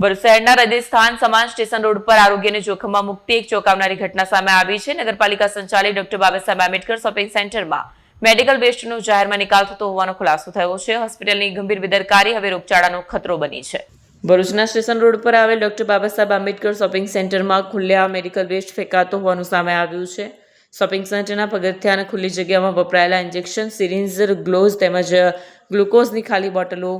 ભરૂચ શહેરના હૃદયસ્થાન સમાન station road પર આરોગ્યને જોખમમાં મુકતી એક ચોંકાવનારી ઘટના સામે આવી છે. નગરપાલિકા સંચાલિત ડોક્ટર બાબાસાહેબ આંબેડકર શોપિંગ સેન્ટરમાં મેડિકલ વેસ્ટનો જાહેરમાં નિકાલ થતો હોવાનો ખુલાસો થયો છે. હોસ્પિટલની ગંભીર બેદરકારી હવે રોગચાળાનો ખતરો બની છે. ભરૂચના સ્ટેશન રોડ પર આવેલ ડોક્ટર બાબાસાહેબ આંબેડકર શોપિંગ સેન્ટરમાં ખુલ્લા મેડિકલ વેસ્ટ ફેંકાતો હોવાનું સામે આવ્યું છે. શોપિંગ સેન્ટરના પગથિયા અને ખુલ્લી જગ્યામાં વપરાયેલા ઇન્જેક્શન સિરિન્જ ગ્લોઝ તેમજ ગ્લુકોઝની ખાલી બોટલો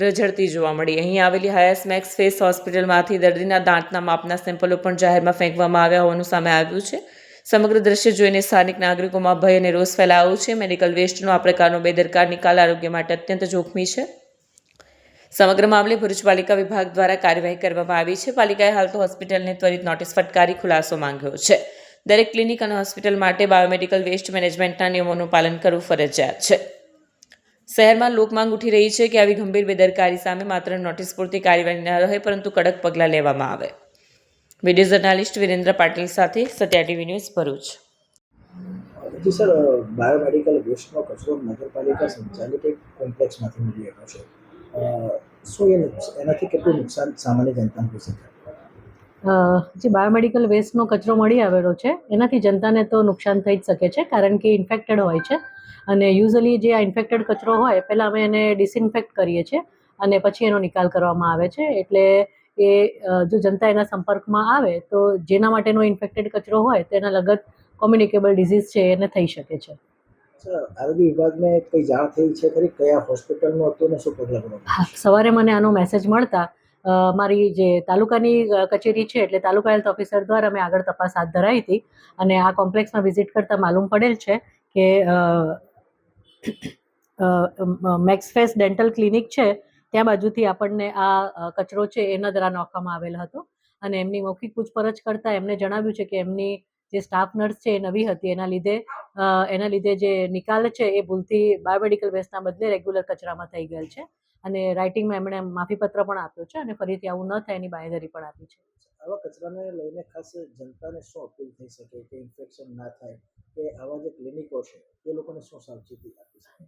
રઝળતી જોવા મળી. અહીં આવેલી હાયસ મેક્સ ફેસ હોસ્પિટલમાંથી દર્દીના દાંતના માપના સેમ્પલો પણ જાહેરમાં ફેંકવામાં આવ્યા હોવાનું સામે આવ્યું છે. સમગ્ર દ્રશ્ય જોઈને સ્થાનિક નાગરિકોમાં ભય અને રોષ ફેલાયો છે. મેડિકલ વેસ્ટનો આ પ્રકારનો બેદરકાર નિકાલ આરોગ્ય માટે અત્યંત જોખમી છે. સમગ્ર મામલે ભરૂચ પાલિકા વિભાગ દ્વારા કાર્યવાહી કરવામાં આવી છે. પાલિકાએ હાલ તો હોસ્પિટલને ત્વરિત નોટિસ ફટકારી ખુલાસો માંગ્યો છે. દરેક ક્લિનિક અને હોસ્પિટલ માટે બાયોમેડિકલ વેસ્ટ મેનેજમેન્ટના નિયમોનું પાલન કરવું ફરજિયાત છે. શહેરમાં લોકમાંગ ઉઠી રહી છે કે આવી ગંભીર બેદરકારી સામે માત્ર નોટિસ પૂરતી કાર્યવાહી ન રહે, પરંતુ કડક પગલાં લેવામાં આવે. વીડિયો જર્નાલિસ્ટ વિરેન્દ્ર પાટીલ સાથે Satya TV news Bharuch. Sir biomedical વેસ્ટનો કચરો નગરપાલિકા સંચાલિત એક કોમ્પ્લેક્સમાંથી મળી રહ્યો છે. શું એનાથી કેટલું નુકસાન સામાન્ય જનતાને થઈ શકે? જે બાયોમેડિકલ વેસ્ટનો કચરો મળી આવેલો છે એનાથી જનતાને તો નુકસાન થઈ જ શકે છે કારણ કે ઇન્ફેક્ટેડ હોય છે. અને યુઝલી જે આ ઇન્ફેક્ટેડ કચરો હોય પહેલાં અમે એને ડિસઇન્ફેક્ટ કરીએ છીએ અને પછી એનો નિકાલ કરવામાં આવે છે. એટલે એ જો જનતા એના સંપર્કમાં આવે તો જેના માટેનો ઇન્ફેક્ટેડ કચરો હોય તેના લગત કોમ્યુનિકેબલ ડિઝીઝ છે એને થઈ શકે છે. આરોગ્ય વિભાગને કઈ જાણ થઈ છે ખરી? કયા હોસ્પિટલનું હતું અને શું પગલાં હા, સવારે મને આનો મેસેજ મળતા મારી જે તાલુકાની કચેરી છે એટલે તાલુકા હેલ્થ ઓફિસર દ્વારા મેં આગળ તપાસ હાથ ધરાઈ હતી અને આ કોમ્પ્લેક્સમાં વિઝિટ કરતાં માલુમ પડેલ છે કે મેક્સફેસ ડેન્ટલ ક્લિનિક છે. ત્યાં બાજુથી આપણને આ કચરો છે એ નદરા નાખવામાં આવેલ હતો અને એમની મૌખિક પૂછપરછ કરતાં એમને જણાવ્યું છે કે એમની જે સ્ટાફ નર્સ છે એ નવી હતી એના લીધે એના લીધે જે નિકાલ છે એ ભૂલથી બાયોમેડિકલ વેસ્ટના બદલે રેગ્યુલર કચરામાં થઈ ગયેલ છે. અને રાઇટિંગમાં એમણે માફીપત્ર પણ આપ્યો છે અને ફરીથી આવું ન થાય એની બાંયધરી પણ આપી છે. આવા કચરાને લઈને ખાસ જનતાને શું અપીલ થઈ શકે કે ઇન્ફેક્શન ના થાય? કે આવા જે ક્લિનિકો છે એ લોકોને શું સાવચેતી આપી શકે?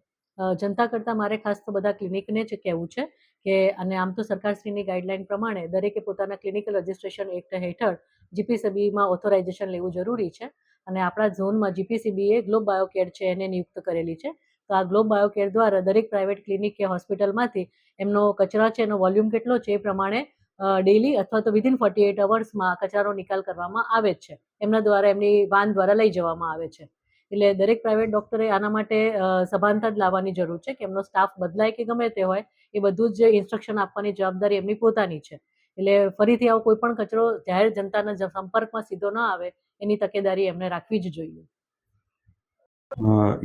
જનતા કરતાં મારે ખાસ તો બધા ક્લિનિકને જ કહેવું છે કે અને આમ તો સરકારશ્રીની ગાઈડલાઈન પ્રમાણે દરેકે પોતાના ક્લિનિકલ રજિસ્ટ્રેશન એક્ટ હેઠળ જીપીસીબીમાં ઓથોરાઇઝેશન લેવું જરૂરી છે અને આપણા ઝોનમાં જીપીસીબીએ ગ્લોબ બાયોકેર છે એને નિયુક્ત કરેલી છે. તો આ ગ્લોબ બાયોકેર દ્વારા દરેક પ્રાઇવેટ ક્લિનિક કે હોસ્પિટલમાંથી એમનો કચરા છે, એનો વોલ્યુમ કેટલો છે એ પ્રમાણે ડેલી અથવા તો વિધિન ફોર્ટી એટ અવર્સમાં કચરાનો નિકાલ કરવામાં આવે છે. એમના દ્વારા એમની વાન દ્વારા લઈ જવામાં આવે છે. એટલે દરેક પ્રાઇવેટ ડૉક્ટરે આના માટે સભાનતા જ લાવવાની જરૂર છે કે એમનો સ્ટાફ બદલાય કે ગમે તે હોય એ બધું જ ઇન્સ્ટ્રક્શન આપવાની જવાબદારી એમની પોતાની છે. એટલે ફરીથી આવો કોઈ પણ કચરો જાહેર જનતાના સંપર્કમાં સીધો ન આવે, એની તકેદારી એમને રાખવી જ જોઈએ.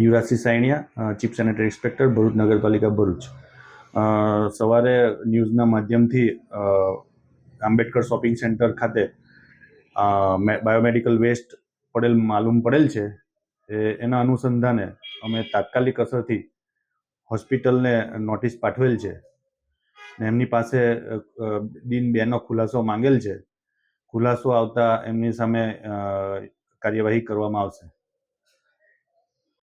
Yuvrajsinh Sayaniya chief sanitary inspector, Bharuch નગરપાલિકા ભરૂચ. સવારે ન્યૂઝના માધ્યમથી આંબેડકર શોપિંગ સેન્ટર ખાતે બાયોમેડિકલ વેસ્ટ પડેલ, માલુમ પડેલ છે એના અનુસંધાને અમે તાત્કાલિક અસરથી હોસ્પિટલને નોટિસ પાઠવેલ છે. ને એમની પાસે દિન બેનો ખુલાસો માંગેલ છે. ખુલાસો આવતા એમની સામે કાર્યવાહી કરવામાં આવશે.